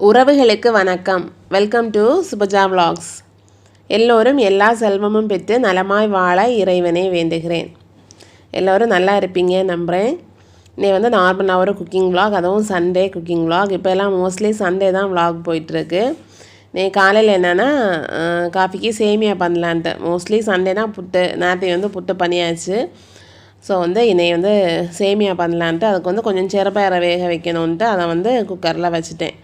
உறவுகளுக்கு வணக்கம். Welcome to Subaja vlogs எல்லோரும் எல்லா செல்வமும் பெற்று நலமாய் வாழ இறைவனை வேண்டுகிறேன். எல்லோரும் நல்லா இருப்பீங்க நம்புகிறேன் நீ வந்து நார்மல் ஒரு குக்கிங் vlog அதுவும் சண்டே குக்கிங் vlog. இப்போ எல்லாம் மோஸ்ட்லி சண்டே தான் vlog போயிட்டுருக்கு. நீ காலையில் என்னென்னா காஃபிக்கு சேமியா பண்ணலான்ட்டு. மோஸ்ட்லி சண்டேனா புட்டு நேற்று வந்து புட்டு பண்ணியாச்சு. ஸோ வந்து இன்னை வந்து சேமியா பண்ணலான்ட்டு அதுக்கு வந்து கொஞ்சம் சிறப்பாக வேக வைக்கணுன்ட்டு அதை வந்து குக்கரில் வச்சுட்டேன்.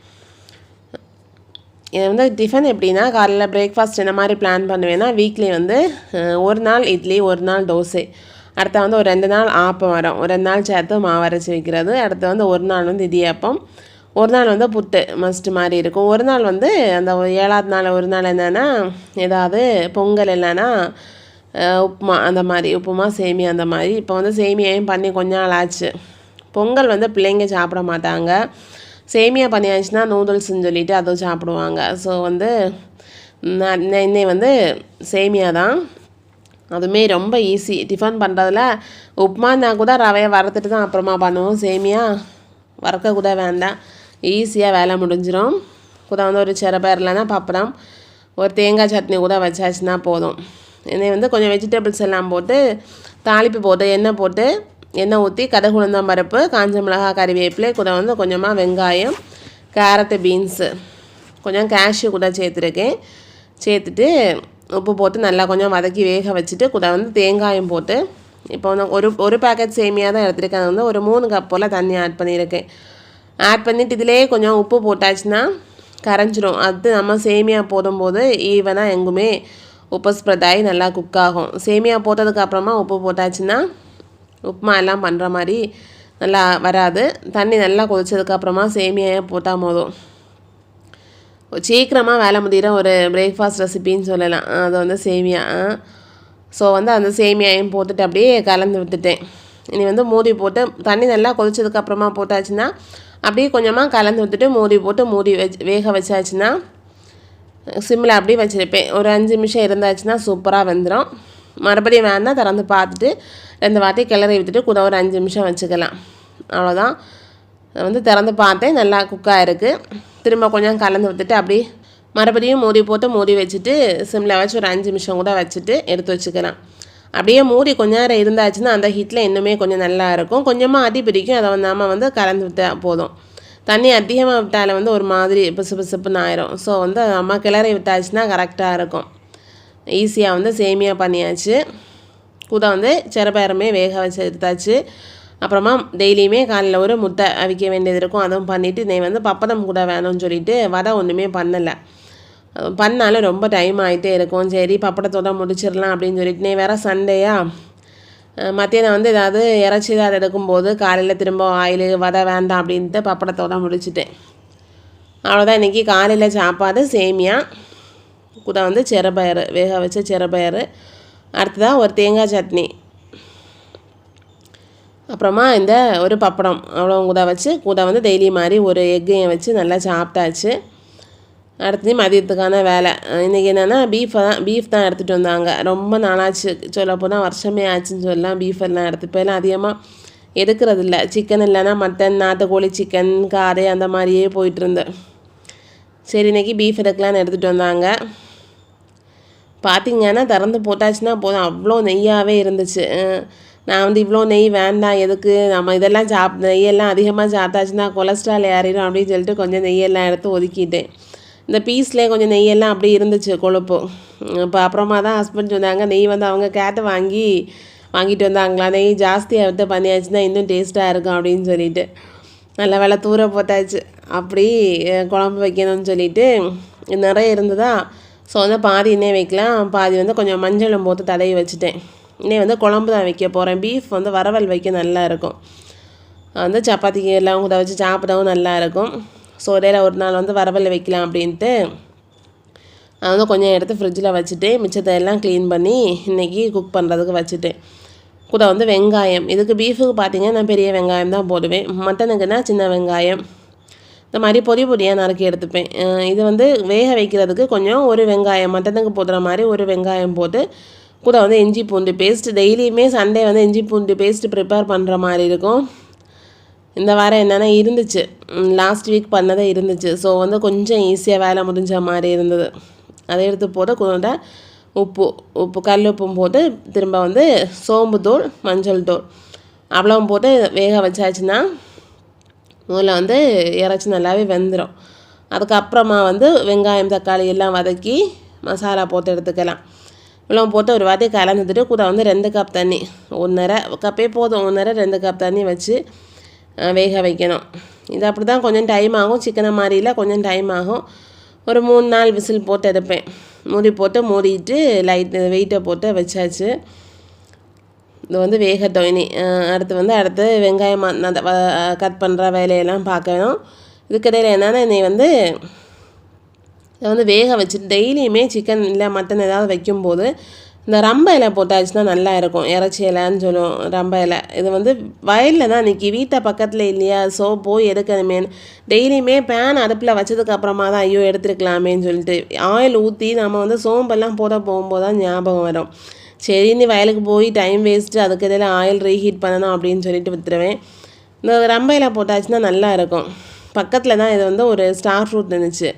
இது வந்து டிஃபன் எப்படின்னா காலையில் பிரேக்ஃபாஸ்ட் இந்த மாதிரி பிளான் பண்ணுவேன்னா வீக்லி வந்து ஒரு நாள் இட்லி ஒரு நாள் தோசை. அடுத்த வந்து ஒரு ரெண்டு நாள் ஆப்பம் வரும் ஒரு ரெண்டு நாள் சேர்த்து மாவு அரைச்சி வைக்கிறது. அடுத்து வந்து ஒரு நாள் வந்து இடியாப்பம். ஒரு நாள் வந்து புட்டு மஸ்ட் மாதிரி இருக்கும். ஒரு நாள் வந்து அந்த ஒரு ஏழாவது நாள் ஒரு நாள் என்னென்னா ஏதாவது பொங்கல் இல்லைன்னா உப்புமா அந்த மாதிரி உப்புமா சேமியா அந்த மாதிரி. இப்போ வந்து சேமியாயும் பண்ணி கொஞ்ச நாள் ஆச்சு. பொங்கல் வந்து பிள்ளைங்க சாப்பிட மாட்டாங்க. சேமியா பண்ணியாச்சுன்னா நூடுல்ஸ்ன்னு சொல்லிட்டு அதுவும் சாப்பிடுவாங்க. ஸோ வந்து நான் இன்னை வந்து சேமியா தான். அதுவுமே ரொம்ப ஈஸி டிஃபன் பண்ணுறதுல உப்புமானா கூட ரவையை வறுத்துட்டு தான் அப்புறமா பண்ணுவோம். சேமியா வறுக்க கூட வேண்டாம். ஈஸியாக வேலை முடிஞ்சிடும் கூட வந்து ஒரு சிறப்பேர் இல்லைன்னா பப்படம் ஒரு தேங்காய் சட்னி கூட வச்சாச்சுன்னா போதும். என்னை வந்து கொஞ்சம் வெஜிடபிள்ஸ் எல்லாம் போட்டு தாளிப்பு போட்டு எண்ணெய் போட்டு எண்ணெய் ஊற்றி கடுகு உளுந்தம் பருப்பு காஞ்ச மிளகாய் கறிவேப்பிலை கூட வந்து கொஞ்சமாக வெங்காயம் கேரட்டு பீன்ஸு கொஞ்சம் கேஷ்யூ கூட சேர்த்துருக்கேன். சேர்த்துட்டு உப்பு போட்டு நல்லா கொஞ்சம் வதக்கி வேக வச்சுட்டு கூட வந்து தேங்காயம் போட்டு இப்போ வந்து ஒரு ஒரு பேக்கெட் சேமியா தான் எடுத்துருக்கேன். அது வந்து ஒரு மூணு கப் போல் தண்ணி ஆட் பண்ணியிருக்கேன். ஆட் பண்ணிவிட்டு இதிலே கொஞ்சம் உப்பு போட்டாச்சுன்னா கரைஞ்சிரும். அது நம்ம சேமியா போடும்போது ஈவனாக எங்குமே உப்பு ஸ்ப்ரெட் ஆகி நல்லா குக் ஆகும். சேமியா போட்டதுக்கப்புறமா உப்பு போட்டாச்சுன்னா உப்புமா எல்லாம் பண்ணுற மாதிரி நல்லா வராது. தண்ணி நல்லா கொதிச்சதுக்கப்புறமா சேமியாயை போட்டால் போதும். சீக்கிரமாக வேலை முடிகிற ஒரு பிரேக்ஃபாஸ்ட் ரெசிபின்னு சொல்லலாம். அது வந்து சேமியா. ஸோ வந்து அந்த சேமியாயும் போட்டுட்டு அப்படியே கலந்து விட்டுட்டேன். இனி வந்து மூடி போட்டு தண்ணி நல்லா கொதிச்சதுக்கப்புறமா போட்டாச்சுன்னா அப்படியே கொஞ்சமாக கலந்து விட்டுட்டு மூடி போட்டு மூடி வச்சு வேக வச்சாச்சுன்னா சிம்மில் அப்படியே வச்சுருப்பேன். ஒரு அஞ்சு நிமிஷம் இருந்தாச்சுன்னா சூப்பராக வெந்துடும் மறுபடியும் வேணால் திறந்து பார்த்துட்டு ரெண்டு வாட்டி கிளறி விட்டுட்டு கூட ஒரு அஞ்சு நிமிஷம் வச்சுக்கலாம். அவ்வளோதான் வந்து திறந்து பார்த்தேன். நல்லா குக்காக இருக்குது திரும்ப கொஞ்சம் கலந்து விட்டுட்டு அப்படி மறுபடியும் மூடி போட்டு மூடி வச்சுட்டு சிம்மில் வச்சு ஒரு அஞ்சு நிமிஷம் கூட வச்சுட்டு எடுத்து வச்சுக்கலாம். அப்படியே மூடி கொஞ்ச நேரம் இருந்தாச்சுன்னா அந்த ஹீட்டில் இன்னுமே கொஞ்சம் நல்லா இருக்கும். கொஞ்சமாக அடி பிடிக்கும். அதை வந்து நம்ம வந்து கலந்து விட்டால் போதும். தண்ணி அதிகமாக விட்டால் வந்து ஒரு மாதிரி பிசு பிசுப்புன்னு ஆயிரும். ஸோ வந்து அம்மா கிளறி விட்டாச்சுன்னா கரெக்டாக இருக்கும். ஈஸியாக வந்து சேமியா பண்ணியாச்சு. கூட வந்து சிறப்பேரமே வேக வச்சு எடுத்தாச்சு. அப்புறமா டெய்லியுமே காலையில் ஒரு முட்டை அவிக்க வேண்டியது இருக்கும். அதுவும் பண்ணிவிட்டு நீ வந்து பப்படம் கூட வேணும்னு சொல்லிட்டு வடை ஒன்றுமே பண்ணலை. பண்ணாலும் ரொம்ப டைம் ஆகிட்டே இருக்கும். சரி பப்படத்தோட முடிச்சிடலாம் அப்படின்னு சொல்லிட்டு. நீ வேறு சண்டேயா? மத்தியானம் வந்து ஏதாவது இறச்சி ஏதாவது எடுக்கும்போது காலையில் திரும்ப ஆயில் வதை வேண்டாம் அப்படின்ட்டு பப்படத்தோட முடிச்சிட்டேன். அவ்வளோதான் இன்றைக்கி காலையில் சாப்பாடு சேமியா. கூட வந்து சிறப்பயறு வேக வச்ச சிறப்பயறு அடுத்ததாக ஒரு தேங்காய் சட்னி. அப்புறமா இந்த ஒரு பப்படம் அவ்வளோ கூட வச்சு கூட வந்து டெய்லி மாதிரி ஒரு எக்கையும் வச்சு நல்லா சாப்பிட்டாச்சு. அடுத்தது மதியத்துக்கான வேலை. இன்றைக்கி என்னென்னா பீஃப் தான் பீஃப் தான் எடுத்துகிட்டு வந்தாங்க. ரொம்ப நாளாச்சு. சொல்ல போனால் வருஷமே ஆச்சுன்னு சொல்லலாம். பீஃப் எல்லாம் எடுத்து போயெல்லாம் அதிகமாக எடுக்கிறது இல்லை சிக்கன் இல்லைன்னா மட்டன் நாட்டுக்கோழி சிக்கன் காரை அந்த மாதிரியே போயிட்டுருந்தேன் சரி இன்னைக்கு பீஃப் எடுக்கலான்னு எடுத்துகிட்டு வந்தாங்க. பார்த்தீங்கன்னா திறந்து போட்டாச்சுன்னா போதும். அவ்வளோ நெய்யாகவே இருந்துச்சு. நான் வந்து இவ்வளோ நெய் வேண்டாம் எதுக்கு? நம்ம இதெல்லாம் சாப் நெய்யெல்லாம் அதிகமாக சாப்பிட்டாச்சுன்னா கொலஸ்ட்ரால் ஏறிடும் அப்படின்னு சொல்லிட்டு கொஞ்சம் நெய்யெல்லாம் எடுத்து ஒதுக்கிட்டேன். இந்த பீஸ்லேயே கொஞ்சம் நெய்யெல்லாம் அப்படி இருந்துச்சு கொழுப்பு. இப்போ அப்புறமா தான் ஹஸ்பண்ட் சொன்னாங்க நெய் வந்து அவங்க கேட்டு வாங்கி வாங்கிட்டு வந்தாங்களா நெய் ஜாஸ்தியாக விட்டு பண்ணியாச்சுன்னா இன்னும் டேஸ்ட்டாக இருக்கும் அப்படின்னு சொல்லிட்டு. நல்ல வேலை தூர போட்டாச்சு. அப்படி குழம்பு வைக்கணும்னு சொல்லிட்டு நிறைய இருந்ததா? ஸோ வந்து பாதி இன்னே வைக்கலாம். பாதி வந்து கொஞ்சம் மஞ்சளும் போட்டு தடவி வச்சுட்டேன். இன்னே வந்து குழம்பு தான் வைக்க போகிறேன் பீஃப் வந்து வரவல் வைக்க நல்லா இருக்கும். வந்து சப்பாத்திக்கு எல்லாம் கூட வச்சு சாப்பிடவும் நல்லா இருக்கும். ஸோ இடையில ஒரு நாள் வந்து வரவல் வைக்கலாம் அப்படின்ட்டு அதை வந்து கொஞ்சம் எடுத்து ஃப்ரிட்ஜில் வச்சுட்டு மிச்சத்தை எல்லாம் க்ளீன் பண்ணி இன்றைக்கி குக் பண்ணுறதுக்கு வச்சுட்டேன். கூட வந்து வெங்காயம். இதுக்கு பீஃபுக்கு பார்த்தீங்கன்னா நான் பெரிய வெங்காயம் தான் போடுவேன். மட்டனுக்குன்னா சின்ன வெங்காயம். இந்த மாதிரி பொடி பொடியாக நறுக்கி எடுத்துப்பேன். இது வந்து வேக வைக்கிறதுக்கு கொஞ்சம் ஒரு வெங்காயம் மட்டனுக்கு போடுற மாதிரி ஒரு வெங்காயம் போட்டு கூட வந்து இஞ்சி பூண்டு பேஸ்ட் டெய்லியுமே சண்டே வந்து இஞ்சி பூண்டு பேஸ்ட் ப்ரிப்பேர் பண்ணுற மாதிரி இருக்கும். இந்த வாரம் என்னென்னா இருந்துச்சு. லாஸ்ட் வீக் பண்ணதே இருந்துச்சு. ஸோ வந்து கொஞ்சம் ஈஸியாக வேலை முடிஞ்ச மாதிரி இருந்தது. அதை எடுத்து போட்டு கூட உப்பு உப்பு கல் உப்பும் போட்டு திரும்ப வந்து சோம்பு தூள் மஞ்சள் தூள். அவ்வளவும் போட்டு வேக வச்சாச்சுன்னா முதல்ல வந்து இறச்சி நல்லாவே வெந்துடும் அதுக்கப்புறமா வந்து வெங்காயம் தக்காளி எல்லாம் வதக்கி மசாலா போட்டு எடுத்துக்கலாம். இவ்வளோ போட்டு ஒரு வாட்டி கலந்துட்டு கூட வந்து ரெண்டு கப் தண்ணி ஒன்றரை கப்பே போதும். ஒன்றரை ரெண்டு கப் தண்ணி வச்சு வேக வைக்கணும். இது அப்படி தான் கொஞ்சம் டைம் ஆகும். சிக்கனை மாதிரியில் கொஞ்சம் டைம் ஆகும். ஒரு மூணு நாள் விசில் போட்டு எடுப்பேன். மூடி போட்டு மூடிட்டு லைட் வெயிட்டை போட்டு வச்சாச்சு. இது வந்து வேகட்டும் இனி அடுத்து வந்து அடுத்து வெங்காயம் கட் பண்ணுற வேலையெல்லாம் பார்க்கணும். இதுக்கிடையில் என்னென்னா நீ வந்து இதை வந்து வேக வச்சுட்டு டெய்லியுமே சிக்கன் இல்லை மட்டன் ஏதாவது வைக்கும்போது இந்த ரம்ப இலை போட்டாச்சுன்னா நல்லா இருக்கும். இறச்சி இலைன்னு சொல்லுவோம் ரம்ப இலை. இது வந்து வயலில் தான் இன்றைக்கி வீட்டை பக்கத்தில் இல்லையா? ஸோ போய் எடுக்கணுமே. டெய்லியுமே பேன் அடுப்பில் வச்சதுக்கு அப்புறமா தான் ஐயோ எடுத்துருக்கலாமேன்னு சொல்லிட்டு ஆயில் ஊற்றி நம்ம வந்து சோம்பெல்லாம் போட போகும்போது தான் ஞாபகம் வரும். சரின்னு வயலுக்கு போய் டைம் வேஸ்ட்டு அதுக்கு இடையில ஆயில் ரீஹீட் பண்ணணும் அப்படின்னு சொல்லிட்டு விற்றுருவேன் இந்த ரம்ப இலை போட்டாச்சுன்னா நல்லா இருக்கும். பக்கத்தில் தான் இது வந்து ஒரு ஸ்டார் ஃப்ரூட் இருந்துச்சு.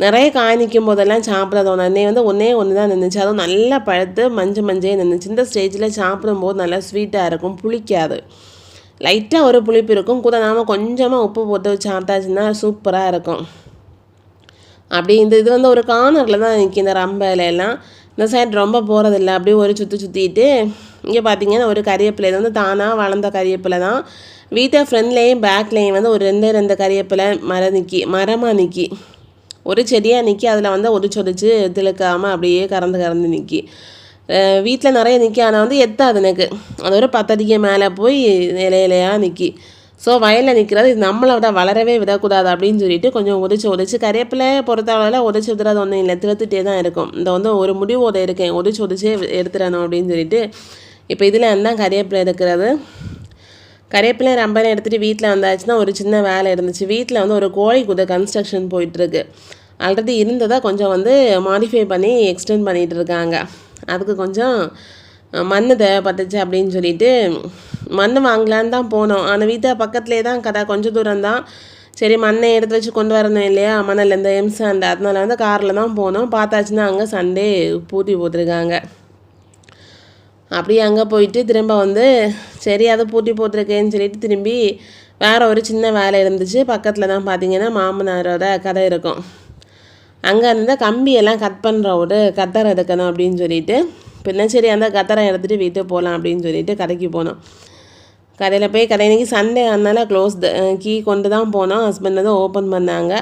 நிறைய காய் நிற்கும் போதெல்லாம் சாப்பிட தோணும் வந்து ஒன்றே ஒன்று தான் நின்றுச்சு அதுவும் நல்லா பழுத்து மஞ்சள் மஞ்சே நின்றுச்சு இந்த ஸ்டேஜில் சாப்பிடும்போது நல்லா ஸ்வீட்டாக இருக்கும் புளிக்காது. லைட்டாக ஒரு புளிப்பு இருக்கும். கூட நாம் கொஞ்சமாக உப்பு போட்டு சாப்பிட்டாச்சுன்னா சூப்பராக இருக்கும். அப்படி இந்த இது வந்து ஒரு கார்னரில் தான் நிற்கும் இந்த ரம்பையிலெல்லாம் இந்த சைடு ரொம்ப போகிறதில்ல அப்படியே ஒரு சுற்றி சுற்றிட்டு இங்கே பார்த்தீங்கன்னா ஒரு கறிவேப்பிலை இது வந்து தானாக வளர்ந்த கறிவேப்பிலை தான். வீட்டை ஃப்ரெண்ட்லேயும் பேக்லேயும் வந்து ஒரு ரெண்டு ரெண்டு கறிவேப்பிலை மரம் நிற்கி மரமாக நிற்கி ஒரு செடியாக நிற்கி அதில் வந்து ஒரு சொரிச்சு திழுக்காமல் அப்படியே கறந்து கறந்து நிற்கி வீட்டில் நிறைய நிற்கி ஆனால் வந்து எத்தாது எனக்கு. அது ஒரு பத்தடிக்கு மேலே போய் இலையிலையாக நிற்கி ஸோ வயலில் நிற்கிறது இது நம்மளை விட வளரவே விடக்கூடாது அப்படின்னு சொல்லிட்டு கொஞ்சம் உதச்சி உதச்சி கறிவேப்பிலை பொறுத்தளவில் உதச்சி விடுறது ஒன்றும் இல்லை திருத்துட்டே தான் இருக்கும். இந்த வந்து ஒரு முடிவோட இருக்கேன் உதச்சி உதச்சே எடுத்துடணும் அப்படின்னு சொல்லிட்டு இப்போ இதில் என்ன கறிவேப்பிலை இருக்கிறது கறியப்பிலை ரம்பனை எடுத்துகிட்டு வீட்டில் வந்தாச்சுன்னா ஒரு சின்ன வேலை இருந்துச்சு. வீட்டில் வந்து ஒரு கோழி குதை கன்ஸ்ட்ரக்ஷன் போயிட்டுருக்கு ஆல்ரெடி இருந்ததை கொஞ்சம் வந்து மாடிஃபை பண்ணி எக்ஸ்டெண்ட் பண்ணிகிட்டு இருக்காங்க. அதுக்கு கொஞ்சம் மண் தேவைப்பட்டுச்சு அப்படின்னு சொல்லிட்டு மண் வாங்கலான்னு தான் போனோம். ஆனால் வீட்டை பக்கத்துலேயே தான் கடை கொஞ்சம் தூரம் தான். சரி மண்ணை எடுத்து வச்சு கொண்டு வரணும் இல்லையா? மணல் இந்த எம்சாண்ட் அதனால வந்து காரில் தான் போனோம். பார்த்தாச்சுன்னா அங்கே சண்டே பூட்டி போட்டிருக்காங்க. அப்படியே அங்கே போயிட்டு திரும்ப வந்து சரி அதை பூட்டி போட்டிருக்கேன்னு சொல்லிட்டு திரும்பி வேறு ஒரு சின்ன வேலை இருந்துச்சு. பக்கத்தில் தான் பார்த்தீங்கன்னா மாமனாரோட கதை இருக்கும். அங்கே இருந்த கம்பியெல்லாம் கட் பண்ணுற ஒரு கத்தரை எடுக்கணும் அப்படின்னு சொல்லிட்டு பின்ன சரி அந்த கத்தரை எடுத்துகிட்டு வீட்டுக்கு போகலாம் அப்படின்னு சொல்லிட்டு கடைக்கு போனோம். கடையில் போய் கடை இன்றைக்கி சண்டே அதனால் க்ளோஸ் கீ கொண்டு தான் போனோம். ஹஸ்பண்ட் வந்து ஓப்பன் பண்ணாங்க.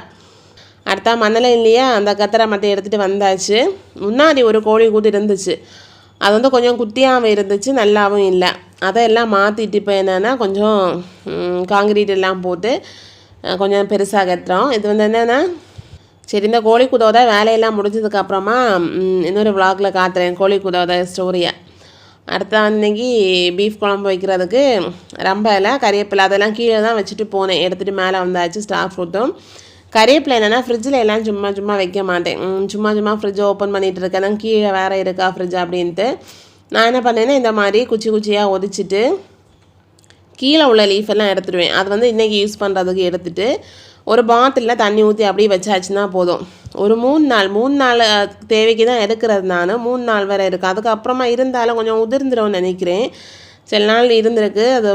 அடுத்தா மண்ணலை இல்லையா அந்த கத்தரை மட்டும் எடுத்துகிட்டு வந்தாச்சு. முன்னாடி ஒரு கோழி கூட்டு இருந்துச்சு. அது வந்து கொஞ்சம் குட்டியாகவும் இருந்துச்சு நல்லாவும் இல்லை. அதையெல்லாம் மாற்றிட்டு இப்போ என்னென்னா கொஞ்சம் காங்கிரீட் எல்லாம் போட்டு கொஞ்சம் பெருசாக கட்டுறோம் இது வந்து என்னென்னா சரி இந்த கோழி குதவதை வேலையெல்லாம் முடிஞ்சதுக்கப்புறமா இன்னொரு விளாகில் காத்துறேன் கோழி குதவதை ஸ்டோரியை அடுத்த அன்னைக்கு பீஃப் குழம்பு வைக்கிறதுக்கு ரொம்ப இல்லை கறிவேப்பிலை அதெல்லாம் கீழே தான் வச்சுட்டு போனேன். எடுத்துகிட்டு மேலே வந்தாச்சு ஸ்டாஃப் ஃபுட்டும் கறிவேப்பிலை என்னென்னா ஃப்ரிட்ஜில் எல்லாம் சும்மா சும்மா வைக்க மாட்டேன். சும்மா சும்மா ஃப்ரிட்ஜை ஓப்பன் பண்ணிகிட்டு இருக்கேன். கீழே வேறு இருக்கா ஃப்ரிட்ஜ் அப்படின்ட்டு. நான் என்ன பண்ணேன்னா இந்த மாதிரி குச்சி குச்சியாக ஒதிச்சிட்டு கீழே உள்ள லீஃப் எல்லாம் எடுத்துடுவேன். அது வந்து இன்றைக்கி யூஸ் பண்ணுறதுக்கு எடுத்துகிட்டு ஒரு பாட்டிலில் தண்ணி ஊற்றி அப்படியே வச்சாச்சுன்னா போதும். ஒரு மூணு நாள் மூணு நாள் தேவைக்கு தான் இருக்கிறது நான் மூணு நாள் வரை இருக்குது அதுக்கப்புறமா இருந்தாலும் கொஞ்சம் உதிர்ந்துடும் நினைக்கிறேன். சில நாள் இருந்திருக்கு. அது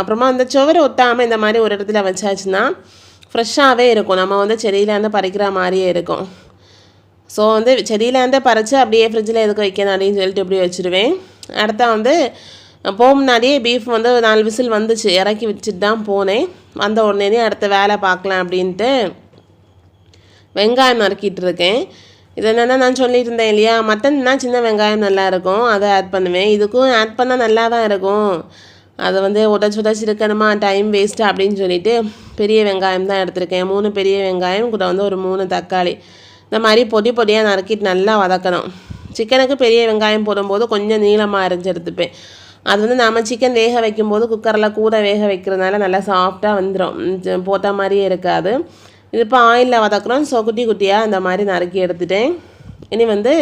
அப்புறமா அந்த சுவரை ஒட்டாமல் இந்த மாதிரி ஒரு இடத்துல வச்சாச்சுன்னா ஃப்ரெஷ்ஷாகவே இருக்கும். நம்ம வந்து செடியிலேருந்து பறிக்கிற மாதிரியே இருக்கும். ஸோ வந்து செடியிலேருந்து பறித்து அப்படியே ஃப்ரிட்ஜில் எதுக்கு வைக்கணும் அப்படின்னு சொல்லிட்டு இப்படி வச்சுருவேன். அடுத்த வந்து போக முன்னாடியே பீஃப் வந்து நாலு விசில் வந்துச்சு. இறக்கி வச்சுட்டு தான் போனேன். வந்த உடனே அடுத்த வேலை பார்க்கலாம் அப்படின்ட்டு வெங்காயம் நறுக்கிட்டு இருக்கேன். இது என்னென்னா நான் சொல்லிட்டு இருந்தேன் இல்லையா? மட்டன்னா சின்ன வெங்காயம் நல்லா இருக்கும். அதை ஆட் பண்ணுவேன். இதுக்கும் ஆட் பண்ணால் நல்லா தான் இருக்கும். அதை வந்து உடச்சி உடச்சி இருக்கணுமா? டைம் வேஸ்ட்டு அப்படின்னு சொல்லிட்டு பெரிய வெங்காயம் தான் எடுத்திருக்கேன். மூணு பெரிய வெங்காயம் கூட வந்து ஒரு மூணு தக்காளி. இந்த மாதிரி பொடி பொடியாக நறுக்கிட்டு நல்லா வதக்கணும். சிக்கனுக்கு பெரிய வெங்காயம் போடும்போது கொஞ்சம் நீளமாக அரைஞ்சி எடுத்துப்பேன். அது வந்து நாம் சிக்கன் வேக வைக்கும்போது குக்கரில் கூட வேக வைக்கிறதுனால நல்லா சாஃப்டாக வந்துடும் போட்ட மாதிரியே இருக்காது. இது இப்போ ஆயிலில் வதக்குறோம். ஸோ குட்டி குட்டியாக அந்த மாதிரி நறுக்கி எடுத்துட்டேன். இனி வந்து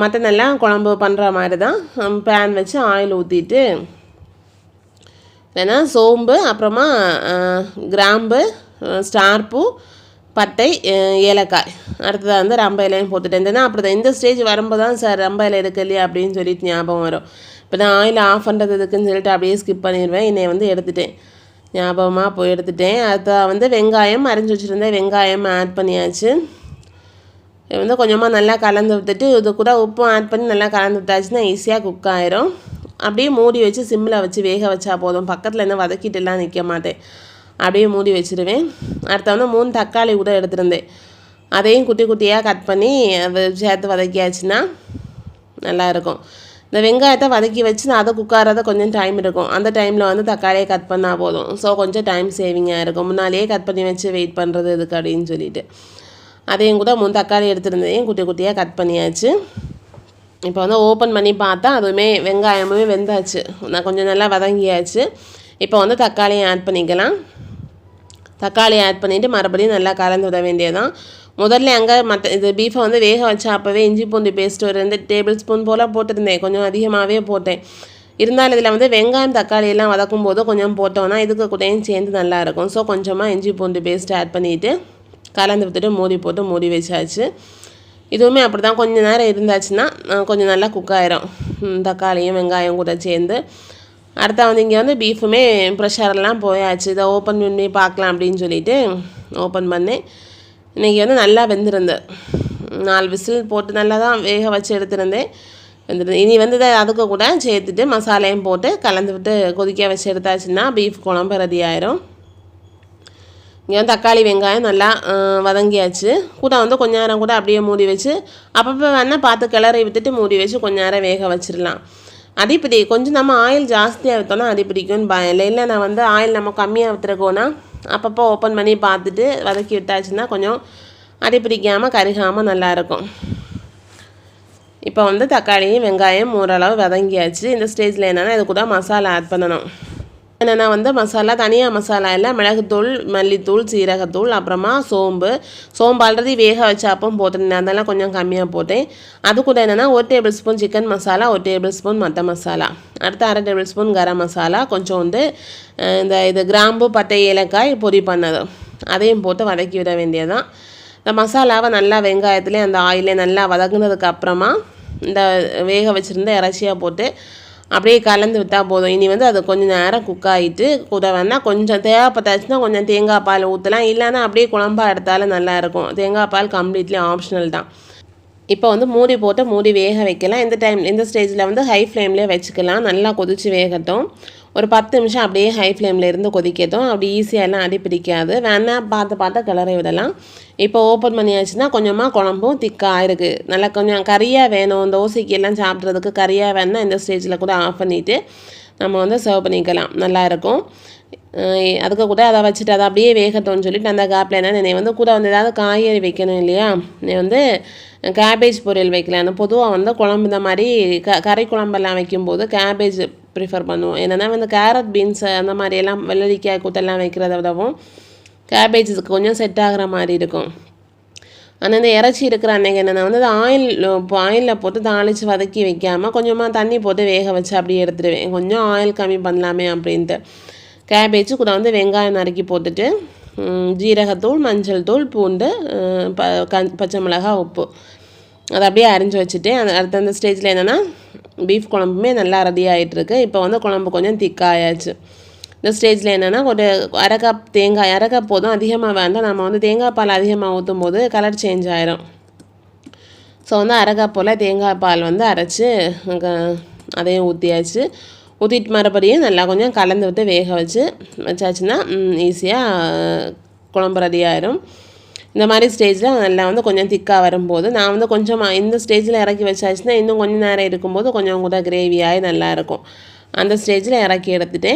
மட்டன் எல்லாம் குழம்பு பண்ணுற மாதிரி தான் பேன் வச்சு ஆயில் ஊற்றிட்டு இல்லைன்னா சோம்பு அப்புறமா கிராம்பு அஹ், ஸ்டார் பூ பட்டை ஏலக்காய். அடுத்ததாக வந்து ரம்ப இலையும் போட்டுட்டேன். ஏன்னா அப்படி தான் இந்த ஸ்டேஜ் வரும்போது தான் சார் ரம்ப இலை இருக்கு இல்லையா அப்படின்னு சொல்லிட்டு ஞாபகம் வரும். இப்போ நான் ஆயில் ஆஃப் பண்ணுறதுக்குன்னு சொல்லிட்டு அப்படியே ஸ்கிப் பண்ணிடுவேன். என்னை வந்து எடுத்துட்டேன். ஞாபகமாக போய் எடுத்துட்டேன். அடுத்த வந்து வெங்காயம் அரிஞ்சு வச்சுருந்தேன் வெங்காயம் ஆட் பண்ணியாச்சு. வந்து கொஞ்சமாக நல்லா கலந்து விட்டுட்டு இது கூட உப்பும் ஆட் பண்ணி நல்லா கலந்து விட்டாச்சுன்னா ஈஸியாக குக் ஆயிரும். அப்படியே மூடி வச்சு சிம்மில் வச்சு வேக வச்சா போதும். பக்கத்தில் என்ன வதக்கிட்டுலாம் நிற்க மாட்டேன். அப்படியே மூடி வச்சிருவேன். அடுத்த வந்து மூணு தக்காளி கூட எடுத்துருந்தேன். அதையும் குட்டி குட்டியாக கட் பண்ணி அதை சேர்த்து வதக்கியாச்சுன்னா நல்லா இருக்கும். இந்த வெங்காயத்தை வதக்கி வச்சு அதை குக்காகிறத கொஞ்சம் டைம் இருக்கும் அந்த டைமில் வந்து தக்காளியை கட் பண்ணால் போதும். ஸோ கொஞ்சம் டைம் சேவிங்காக இருக்கும். முன்னாலேயே கட் பண்ணி வச்சு வெயிட் பண்ணுறது இதுக்கு அப்படின்னு சொல்லிட்டு. அதையும் கூட மூணு தக்காளி எடுத்துருந்ததையும் குட்டி குட்டியாக கட் பண்ணியாச்சு. இப்போ வந்து ஓப்பன் பண்ணி பார்த்தா அதுவுமே வெங்காயமுமே வெந்தாச்சு. நான் கொஞ்சம் நல்லா வதங்கியாச்சு. இப்போ வந்து தக்காளியை ஆட் பண்ணிக்கலாம். தக்காளி ஆட் பண்ணிவிட்டு மறுபடியும் நல்லா கலந்து விட வேண்டியதான் முதல்ல அங்கே மற்ற இது பீஃபை வந்து வேக வச்சா அப்போவே இஞ்சி பூண்டு பேஸ்ட் ஒரு ரெண்டு டேபிள் ஸ்பூன் போல் போட்டிருந்தேன். கொஞ்சம் அதிகமாகவே போட்டேன். இருந்தாலும் இதில் வந்து வெங்காயம் தக்காளி எல்லாம் வதக்கும் போது கொஞ்சம் போட்டோன்னா இதுக்கு கூடயும் சேர்ந்து நல்லாயிருக்கும் ஸோ கொஞ்சமாக இஞ்சி பூண்டு பேஸ்ட் ஆட் பண்ணிவிட்டு கலந்து விட்டுட்டு மூடி போட்டு மூடி வச்சாச்சு. இதுவுமே அப்படி தான் கொஞ்சம் நேரம் இருந்தாச்சுன்னா கொஞ்சம் நல்லா குக் ஆயிரும். தக்காளியும் வெங்காயம் கூட சேர்ந்து. அடுத்தா வந்து இங்கே வந்து பீஃபுமே ப்ரெஷர்லாம் போயாச்சு. இதை ஓப்பன் பண்ணி பார்க்கலாம் அப்படின்னு சொல்லிட்டு ஓப்பன் பண்ணேன். இன்றைக்கி வந்து நல்லா வெந்திருந்தேன். நாலு விசில் போட்டு நல்லா தான் வேக வச்சு எடுத்திருந்தேன். வெந்திருந்து இனி வந்து அதுக்கு கூட சேர்த்துட்டு மசாலையும் போட்டு கலந்து விட்டு கொதிக்க வச்சு எடுத்தாச்சுன்னா பீஃப் குழம்பு ரெடி ஆயிரும். இங்கே வந்து தக்காளி வெங்காயம் நல்லா வதங்கியாச்சு. கூட வந்து கொஞ்ச நேரம் கூட அப்படியே மூடி வச்சு அப்பப்போ வேணால் பார்த்து கிளறி விட்டுட்டு மூடி வச்சு கொஞ்ச நேரம் வேக வச்சிடலாம். அடிப்பிடி கொஞ்சம் நம்ம ஆயில் ஜாஸ்தியாக விற்றோன்னா அடிப்பிடிக்கும்னு பயம். இல்லை இல்லை நான் வந்து ஆயில் நம்ம கம்மியாக விற்றுருக்கோன்னா அப்பப்போ ஓப்பன் பண்ணி பார்த்துட்டு வதக்கி விட்டாச்சுன்னா கொஞ்சம் அடி பிடிக்காமல் கருகாமல் நல்லாயிருக்கும். இப்போ வந்து தக்காளியும் வெங்காயம் ஓரளவு வதங்கியாச்சு. இந்த ஸ்டேஜில் என்னென்னா இது கூட மசாலா ஆட் பண்ணணும். என்னென்னா வந்து மசாலா தனியாக மசாலா இல்லை மிளகுத்தூள் மல்லித்தூள் சீரகத்தூள் அப்புறமா சோம்பு. சோம்பு ஆல்ரெடி வேக வச்ச அப்பம் போட்டிருந்தேன் அதெல்லாம் கொஞ்சம் கம்மியாக போட்டேன். அது கூட என்னென்னா ஒரு டேபிள் ஸ்பூன் சிக்கன் மசாலா ஒரு டேபிள் ஸ்பூன் மற்ற மசாலா அடுத்து அரை டேபிள் ஸ்பூன் கரம் மசாலா கொஞ்சோண்டு வந்து இந்த இது கிராம்பு பட்டை ஏலக்காய் பொடி பண்ணது. அதையும் போட்டு வதக்கி விட வேண்டியதான் இந்த மசாலாவை நல்லா வெங்காயத்துலேயே அந்த ஆயிலே நல்லா வதக்குனதுக்கு அப்புறமா இந்த வேக வச்சுருந்த இறைச்சியாக போட்டு அப்படியே கலந்து விட்டால் போதும். இனி வந்து அது கொஞ்சம் நேரம் குக் ஆகிட்டு கூட வேணால் கொஞ்சம் தேவைப்பட்டாச்சுன்னா கொஞ்சம் தேங்காய் பால் ஊற்றலாம் இல்லைன்னா அப்படியே குழம்பா எடுத்தாலும் நல்லா இருக்கும். தேங்காய் பால் கம்ப்ளீட்லி ஆப்ஷனல் தான். இப்போ வந்து மூடி போட்டு மூடி வேக வைக்கலாம். இந்த டைம் இந்த ஸ்டேஜில் வந்து ஹை ஃப்ளேம்லேயே வச்சுக்கலாம். நல்லா கொதித்து வேகட்டும். ஒரு பத்து நிமிஷம் அப்படியே ஹை ஃப்ளேமில் இருந்து கொதிக்கட்டும். அப்படி ஈஸியாக எல்லாம் அடி பிடிக்காது. வேணால் பார்த்து பார்த்து கிளறி விடலாம். இப்போ ஓப்பன் பண்ணியாச்சுன்னா கொஞ்சமாக குழம்பும் திக்காக இருக்குது நல்லா கொஞ்சம் கறியாக வேணும். தோசைக்கு எல்லாம் சாப்பிட்றதுக்கு கறியாக வேணும்னா இந்த ஸ்டேஜில் கூட ஆஃப் பண்ணிவிட்டு நம்ம வந்து சர்வ் பண்ணிக்கலாம். நல்லாயிருக்கும் அதுக்கு கூட அதை வச்சுட்டு அதை அப்படியே வேகட்டும்னு சொல்லிட்டு அந்த காப்பில் என்ன நீ வந்து கூட வந்து ஏதாவது காய்கறி வைக்கணும் இல்லையா? நீ வந்து கேபேஜ் பொரியல் வைக்கலாம் பொதுவாக வந்து குழம்பு இந்த மாதிரி க கறி குழம்பெல்லாம் வைக்கும்போது கேபேஜ் ப்ரிஃபர் பண்ணுவோம். என்னென்னா வந்து கேரட் பீன்ஸ் அந்த மாதிரி எல்லாம் வெள்ளரிக்காய் கூத்தெல்லாம் வைக்கிறத விடவும் கேபேஜ் கொஞ்சம் செட் ஆகிற மாதிரி இருக்கும். ஆனால் இந்த இறைச்சி இருக்கிற அன்னைக்கு என்னென்னா வந்து அது ஆயில் இப்போ ஆயிலில் போட்டு தாளித்து வதக்கி வைக்காமல் கொஞ்சமாக தண்ணி போட்டு வேக வச்சு அப்படியே எடுத்துடுவேன். கொஞ்சம் ஆயில் கம்மி பண்ணலாமே அப்படின்ட்டு. கேபேஜ் கூட வந்து வெங்காயம் நறுக்கி போட்டுட்டு ஜீரகத்தூள் மஞ்சள் தூள் பூண்டு ப பச்சை மிளகாய் உப்பு. அதை அப்படியே அரிஞ்சு வச்சுட்டு அந்த அடுத்த அந்த ஸ்டேஜில் என்னென்னா பீஃப் குழம்புமே நல்லா ரெடி ஆகிட்டுருக்கு இப்போ வந்து குழம்பு கொஞ்சம் திக்காயாச்சு. இந்த ஸ்டேஜில் என்னென்னா ஒரு அரை தேங்காய் அரை போதும் அதிகமாக வேண்டாம். நம்ம வந்து தேங்காய் பால் அதிகமாக ஊற்றும் போது கலர் சேஞ்ச் ஆயிரும். ஸோ வந்து அரை போல் தேங்காய் பால் வந்து அரைச்சி அதையும் ஊற்றியாச்சு ஊற்றிட்டு மறுபடியும் நல்லா கொஞ்சம் கலந்து விட்டு வேக வச்சு வச்சாச்சுன்னா ஈஸியாக குழம்பு ரெடி ஆயிரும். இந்த மாதிரி ஸ்டேஜில் நல்லா வந்து கொஞ்சம் திக்காக வரும்போது நான் வந்து கொஞ்சம் இந்த ஸ்டேஜில் இறக்கி வச்சாச்சுன்னா இன்னும் கொஞ்சம் நேரம் இருக்கும்போது கொஞ்சம் கூட கிரேவியாகி நல்லாயிருக்கும் அந்த ஸ்டேஜில் இறக்கி எடுத்துகிட்டு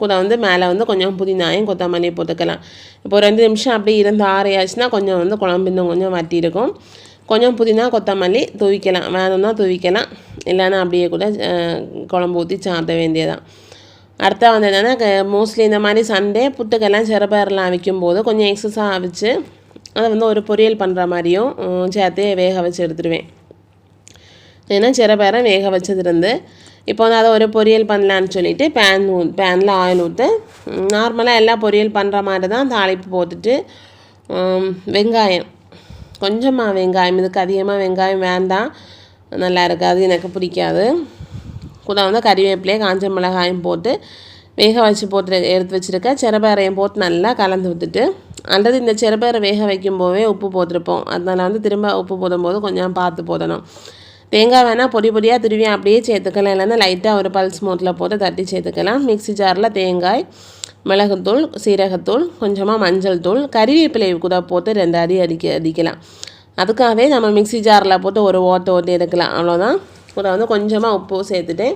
கூட வந்து மேலே வந்து கொஞ்சம் புதினாயும் கொத்தமல்லி போட்டுக்கலாம். இப்போ ரெண்டு நிமிஷம் அப்படியே இருந்து ஆறையாச்சுன்னா கொஞ்சம் வந்து குழம்பு இன்னும் கொஞ்சம் வட்டி இருக்கும் கொஞ்சம் புதினா கொத்தமல்லி தூவிக்கலாம். வேணும்னா தூவிக்கலாம். இல்லைன்னா அப்படியே கூட குழம்பு ஊற்றி சாப்பிட வேண்டியதான் அடுத்தா வந்து என்னென்னா மோஸ்ட்லி இந்த மாதிரி சண்டே புட்டுக்கெல்லாம் சிறப்பேரெலாம் வைக்கும்போது கொஞ்சம் எக்ஸஸாக அவிச்சு அதை வந்து ஒரு பொரியல் பண்ணுற மாதிரியும் சேர்த்து வேக வச்சு எடுத்துடுவேன் ஏன்னா சிறப்பேரை வேக வச்சதுலேருந்து இப்போ வந்து அதை ஒரு பொரியல் பண்ணலான்னு சொல்லிட்டு பேன் ஊ பேனில் ஆயில் ஊற்று நார்மலாக எல்லா பொரியல் பண்ணுற மாதிரி தான் தாளிப்பு போட்டுட்டு வெங்காயம் கொஞ்சமாக வெங்காயம் இதுக்கு அதிகமாக வெங்காயம் வேண்டாம். நல்லா இருக்காது எனக்கு பிடிக்காது. கூட வந்து கறிவேப்பிலையே காஞ்ச மிளகாயும் போட்டு வேக வச்சு போட்டு எடுத்து வச்சுருக்க சிறப்பேரையும் போட்டு நல்லா கலந்து விட்டுட்டு அல்லது இந்த சிறப்பேரை வேக வைக்கும் போதே உப்பு போட்டிருப்போம். அதனால் வந்து திரும்ப உப்பு போடும்போது கொஞ்சம் பார்த்து போடணும். தேங்காய் வேணால் பொடி பொடியாக திருவியும் அப்படியே சேர்த்துக்கலாம். இல்லைன்னா லைட்டாக ஒரு பல்ஸ் மோட்டில் போட்டு தட்டி சேர்த்துக்கலாம். மிக்ஸி ஜாரில் தேங்காய் மிளகுத்தூள் சீரகத்தூள் கொஞ்சமாக மஞ்சள் தூள் கறிவேப்பிலையை கூட போட்டு ரெண்டு அடி அடிக்க அடிக்கலாம். அதுக்காகவே நம்ம மிக்ஸி ஜாரில் போட்டு ஒரு ஓட்டை ஓட்டி எடுக்கலாம். அவ்வளோதான் கூட வந்து கொஞ்சமாக உப்பு சேர்த்துட்டு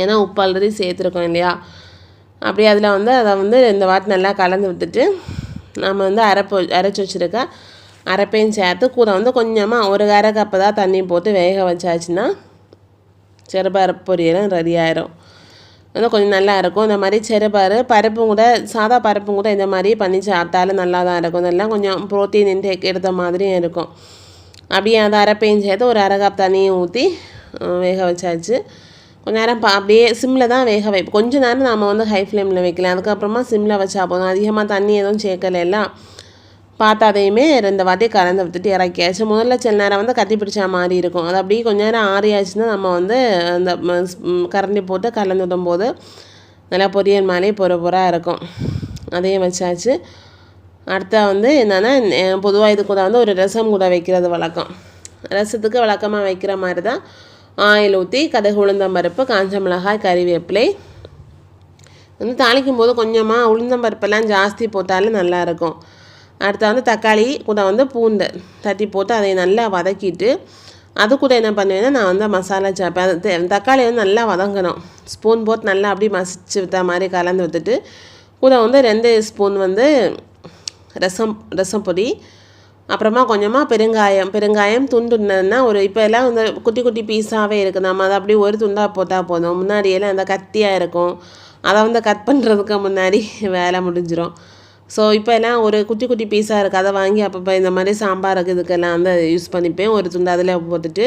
ஏன்னா உப்பு ஆல்ரெடி சேர்த்துருக்கோம் இல்லையா? அப்படியே அதில் வந்து அதை வந்து இந்த வாட்டி நல்லா கலந்து விட்டுட்டு நம்ம வந்து அரைப்பு அரைச்சி வச்சுருக்க அரைப்பையும் சேர்த்து கூட வந்து கொஞ்சமாக ஒரு அரை கப்பு தான் தண்ணி போட்டு வேக வச்சாச்சுன்னா சிறுபருப்பு பொரியலும் ரெடி ஆயிரும். இன்னும் கொஞ்சம் நல்லா இருக்கும் இந்த மாதிரி சிறுபரு பருப்பும் கூட சாதா பருப்பும் கூட இந்த மாதிரி பண்ணி சாப்பிட்டாலும் நல்லா தான் இருக்கும். இதெல்லாம் கொஞ்சம் ப்ரோட்டீன் இன்டேக் எடுத்த மாதிரியும் இருக்கும். அப்படியே அதை அரைப்பையும் சேர்த்து ஒரு அரை கப் தண்ணியும் ஊற்றி வேக வச்சாச்சு. கொஞ்ச நேரம் பா அப்படியே சிம்மில் தான் வேக வைப்போம் கொஞ்சம் நேரம் நம்ம வந்து ஹை ஃப்ளேமில் வைக்கலாம். அதுக்கப்புறமா சிம்மில் வச்சா போதும். அதிகமாக தண்ணி எதுவும் சேர்க்கல எல்லாம். பார்த்து அதையுமே ரெண்டு வாட்டி கலந்து விட்டுட்டு இறக்கியாச்சு முதல்ல சில நேரம் வந்து கத்தி பிடிச்சா மாதிரி இருக்கும். அது அப்படியே கொஞ்ச நேரம் ஆறியாச்சுன்னா நம்ம வந்து அந்த கரண்டி போட்டு கலந்து விடும்போது நல்லா பொரியல் மாதிரி பொற பொறாக இருக்கும். அதையும் வச்சாச்சு. அடுத்த வந்து என்னென்னா பொதுவாக இது கூட வந்து ஒரு ரசம் கூட வைக்கிறது வழக்கம். ரசத்துக்கு வழக்கமாக வைக்கிற மாதிரி தான் ஆயில் ஊற்றி கதை உளுந்தம் பருப்பு காஞ்ச மிளகாய் கறிவேப்பிலை. வந்து தாளிக்கும் போது கொஞ்சமாக உளுந்தம் பருப்பெல்லாம் ஜாஸ்தி போட்டாலும் நல்லாயிருக்கும் அடுத்து வந்து தக்காளி கூட வந்து பூண்டு தட்டி போட்டு அதை நல்லா வதக்கிட்டு அது கூட என்ன பண்ணுவேன்னா நான் வந்து மசாலா சேர்ப்பேன் அது தக்காளி வந்து நல்லா வதங்கணும். ஸ்பூன் போட்டு நல்லா அப்படியே மசிச்சு விட்ட மாதிரி கலந்து விட்டுட்டு கூட வந்து ரெண்டு ஸ்பூன் வந்து ரசம் ரசம் பொடி அப்புறமா கொஞ்சமாக பெருங்காயம். பெருங்காயம் துண்டுனா ஒரு இப்போ எல்லாம் இந்த குட்டி குட்டி பீஸாகவே இருக்குது நம்ம அதை அப்படியே ஒரு துண்டாக போட்டால் போதும். முன்னாடியெல்லாம் அந்த கத்தியாக இருக்கும். அதை வந்து கட் பண்ணுறதுக்கு முன்னாடி வேலை முடிஞ்சிடும் ஸோ இப்போ எல்லாம் ஒரு குட்டி குட்டி பீஸாக இருக்குது அதை வாங்கி அப்பப்போ இந்த மாதிரி சாம்பாருக்கு இதுக்கெல்லாம் வந்து யூஸ் பண்ணிப்பேன். ஒரு துண்டு அதில் போட்டுட்டு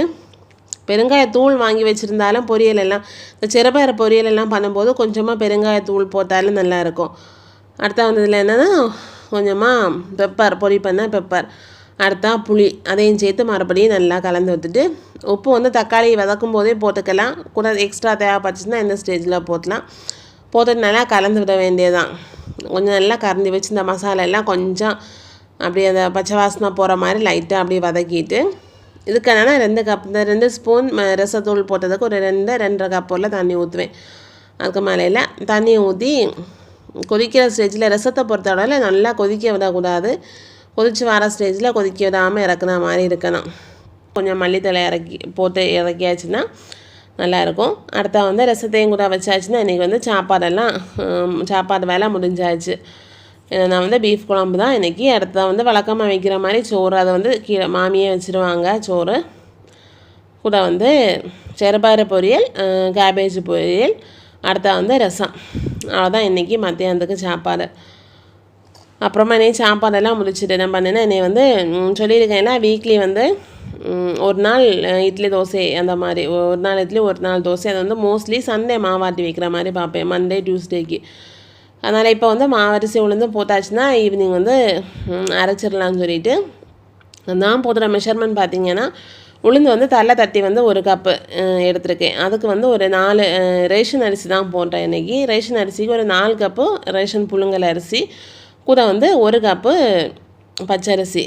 பெருங்காயத்தூள் வாங்கி வச்சுருந்தாலும் பொரியல் எல்லாம் இந்த சிறப்பயறு பொரியல் எல்லாம் பண்ணும்போது கொஞ்சமாக பெருங்காயத்தூள் போட்டாலும் நல்லா இருக்கும். அடுத்த வந்ததில் என்னென்னா கொஞ்சமாக பெப்பர் பொரி பண்ணால் பெப்பர். அடுத்தா புளி அதையும் சேர்த்து மறுபடியும் நல்லா கலந்து விட்டுட்டு உப்பு வந்து தக்காளி வதக்கும் போதே போட்டுக்கலாம். கூட எக்ஸ்ட்ரா தேவைப்பட்டுச்சுன்னா இந்த ஸ்டேஜில் போட்டலாம். போட்டுட்டு நல்லா கலந்து விட வேண்டியதான் கொஞ்சம் நல்லா கறந்து வச்சு இந்த மசாலா எல்லாம் கொஞ்சம் அப்படியே அந்த பச்சை வாசனை போகிற மாதிரி லைட்டாக அப்படியே வதக்கிட்டு இதுக்கு என்னன்னா ரெண்டு கப் இந்த ரெண்டு ஸ்பூன் ரசத்தூள் போட்டதுக்கு ஒரு ரெண்டு ரெண்டரை கப் போல் தண்ணி ஊற்றுவேன் அதுக்கு மேலையில் தண்ணி ஊற்றி கொதிக்கிற ஸ்டேஜில் ரசத்தை பொறுத்தளவில் நல்லா கொதிக்க விடக்கூடாது. கொதித்து வர ஸ்டேஜில் கொதிக்க விடாமல் இறக்குன மாதிரி இருக்கணும். கொஞ்சம் மல்லித்தலை இறக்கி போட்டு இறக்கியாச்சுன்னா நல்லாயிருக்கும். அடுத்த வந்து ரசத்தையும் கூட வச்சாச்சுன்னா இன்றைக்கி வந்து சாப்பாடெல்லாம் சாப்பாடு வேலை முடிஞ்சாச்சு. ஏன்னா நான் வந்து பீஃப் குழம்பு தான் இன்றைக்கி அடுத்த வந்து வழக்கமாக வைக்கிற மாதிரி சோறு. அதை வந்து கீழே மாமியே வச்சுருவாங்க சோறு. கூட வந்து செரபார பொரியல் கேபேஜ் பொரியல். அடுத்த வந்து ரசம். அவ்வளோதான் இன்றைக்கி மத்தியானத்துக்கு சாப்பாடு. அப்புறமா என்னை சாப்பாடெல்லாம் முடிச்சுட்டு என்ன பண்ணேன்னா என்னை வந்து சொல்லியிருக்கேன்னா வீக்லி வந்து ஒரு நாள் இட்லி தோசை அந்த மாதிரி ஒரு நாள் இட்லி ஒரு நாள் தோசை. அது வந்து மோஸ்ட்லி சண்டே மாவாட்டி வைக்கிற மாதிரி பார்ப்பேன். மண்டே டியூஸ்டேக்கு அதனால் இப்போ வந்து மாவரிசி உளுந்து போட்டாச்சுன்னா ஈவினிங் வந்து அரைச்சிடலான்னு சொல்லிட்டு நான் போடுற மெஷர்மெண்ட் பார்த்தீங்கன்னா உளுந்து வந்து தலை தட்டி வந்து ஒரு கப்பு எடுத்திருக்கேன். அதுக்கு வந்து ஒரு நாலு ரேஷன் அரிசி தான் போட்டேன் இன்னைக்கு. ரேஷன் அரிசிக்கு ஒரு நாலு கப்பு ரேஷன் புழுங்கல் அரிசி கூட வந்து ஒரு கப்பு பச்சரிசி.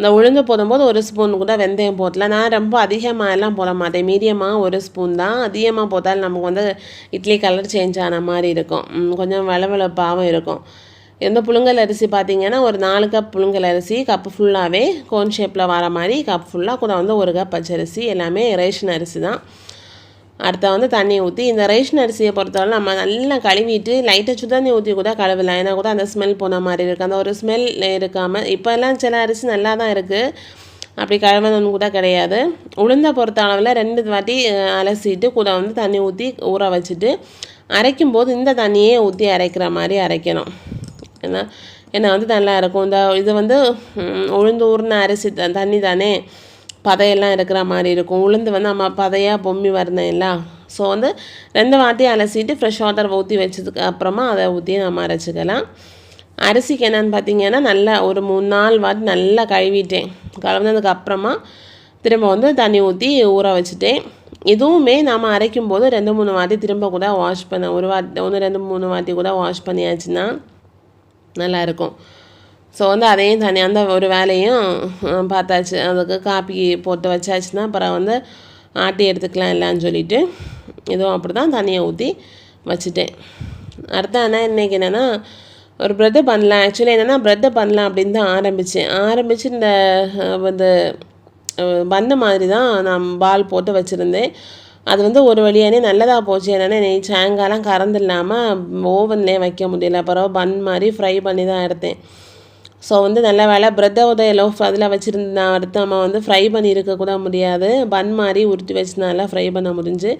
இந்த உளுந்து போடும்போது ஒரு ஸ்பூன் கூட வெந்தயம் போட்டலாம் நான் ரொம்ப அதிகமாக எல்லாம் போட மாட்டேன். மீடியமாக ஒரு ஸ்பூன் தான். அதிகமாக போட்டால் நமக்கு வந்து இட்லி கலர் சேஞ்ச் ஆன மாதிரி இருக்கும். கொஞ்சம் வளவளப்பாகவும் இருக்கும். இந்த புழுங்கல் அரிசி பார்த்தீங்கன்னா ஒரு நாலு கப் புழுங்கல் அரிசி கப் ஃபுல்லாகவே கோன் ஷேப்பில் வர மாதிரி கப் ஃபுல்லாக கூட வந்து ஒரு கப் பச்சரிசி எல்லாமே ரேஷன் அரிசி தான். அடுத்த வந்து தண்ணி ஊற்றி இந்த ரேஷன் அரிசியை பொறுத்தவரை நம்ம நல்லா கழுவிட்டு லைட்டாக சுடுதண்ணி ஊற்றி கூட கழுவலாம். ஏன்னா கூட அந்த ஸ்மெல் போன மாதிரி இருக்குது அந்த ஒரு ஸ்மெல் இருக்காமல் இப்போல்லாம் சில அரிசி நல்லா தான் இருக்குது அப்படி கழுவணும்னு கூட கிடையாது. உளுந்த பொறுத்த அளவில் ரெண்டு வாட்டி அலசிட்டு கூட வந்து தண்ணி ஊற்றி ஊற வச்சுட்டு அரைக்கும் போது இந்த தண்ணியே ஊற்றி அரைக்கிற மாதிரி அரைக்கணும். ஏன்னா ஏன்னா வந்து நல்லா இருக்கும். இந்த இது வந்து உளுந்து ஊறின அரிசி தண்ணி தானே பதையெல்லாம் இருக்கிற மாதிரி இருக்கும். உளுந்து வந்து நம்ம பதையாக பொம்மி வரணும் ஸோ வந்து ரெண்டு வாட்டி அலசிட்டு ஃப்ரெஷ் வாட்டர் ஊற்றி வச்சதுக்கு அப்புறமா அதை ஊற்றி நம்ம அரைச்சிக்கலாம். அரிசிக்கு என்னென்னு பார்த்தீங்கன்னா நல்லா ஒரு மூணு நாள் வாட்டி நல்லா கழுவிட்டேன். கழுவுனதுக்கு அப்புறமா திரும்ப வந்து தண்ணி ஊற்றி ஊற வச்சுட்டேன். இதுவுமே நாம் அரைக்கும் போது ரெண்டு மூணு வாட்டி திரும்ப கூட வாஷ் பண்ண ஒரு வாட்டி ஒன்று ரெண்டு மூணு வாட்டி கூட வாஷ் பண்ணியாச்சுன்னா நல்லாயிருக்கும் ஸோ வந்து அதையும் தனி அந்த ஒரு வேலையும் பார்த்தாச்சு. அதுக்கு காப்பி போட்டு வச்சாச்சுன்னா அப்புறம் வந்து ஆட்டி எடுத்துக்கலாம் இல்லைன்னு சொல்லிவிட்டு இதுவும் அப்படி தான் தனியாக ஊற்றி வச்சுட்டேன். அடுத்த ஆனால் இன்றைக்கி என்னென்னா ஒரு ப்ரெட்டு பண்ணலாம். ஆக்சுவலி என்னென்னா ப்ரெட்டை பண்ணலாம் அப்படின்னு தான் ஆரம்பித்தேன் ஆரம்பித்து இந்த வந்து பண்ண மாதிரி தான் நான் பால் போட்டு வச்சுருந்தேன். அது வந்து ஒரு வழியானே நல்லதாக போச்சு. என்னென்னா நீ சாயங்காலம் கறந்து இல்லாமல் ஓவன்லேயே வைக்க முடியல. அப்புறம் பன் மாதிரி ஃப்ரை பண்ணி தான் எடுத்தேன். ஸோ வந்து நல்ல வேலை ப்ரெட்டை உதய லோஃப் அதில் வச்சுருந்தா அடுத்து நம்ம வந்து ஃப்ரை பண்ணியிருக்க கூட முடியாது. பன் மாதிரி உருட்டி வச்சுனால ஃப்ரை பண்ண முடிஞ்சு.